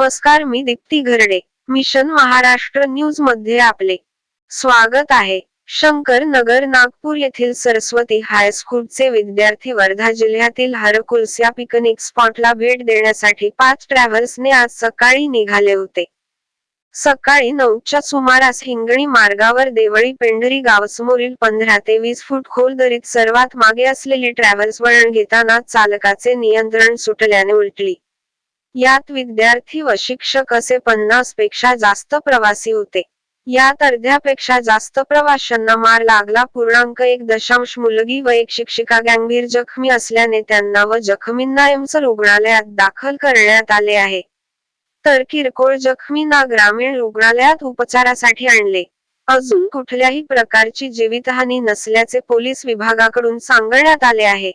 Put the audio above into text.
नमस्कार मी दीप्ती घरडे. मिशन महाराष्ट्र न्यूजमध्ये आपले स्वागत आहे. शंकर नगर नागपूर येथील सरस्वती हायस्कूलचे विद्यार्थी वर्धा जिल्ह्यातील हरकुल्स या पिकनिक स्पॉटला भेट देण्यासाठी पाच ट्रॅव्हल्सने आज सकाळी निघाले होते. सकाळी नऊच्या सुमारास हिंगणी मार्गावर देवळी पेंढरी गावासमोरील पंधरा ते वीस फूट खोल दरीत सर्वात मागे असलेली ट्रॅव्हल्स वळण घेताना चालकाचे नियंत्रण सुटल्याने उलटली. यात विद्यार्थी व शिक्षक असे पन्नासपेक्षा जास्त प्रवासी होते. यात अर्ध्यापेक्षा जास्त प्रवाशांना मार लागला. पूर्णांक एक दशांश मुलगी व एक शिक्षिका गंभीर जखमी असल्याने त्यांना व जखमींना एम्स रुग्णालयात दाखल करण्यात आले आहे. तर किरकोळ जखमींना ग्रामीण रुग्णालयात उपचारासाठी आणले. अजून कुठल्याही प्रकारची जीवितहानी नसल्याचे पोलीस विभागाकडून सांगण्यात आले आहे.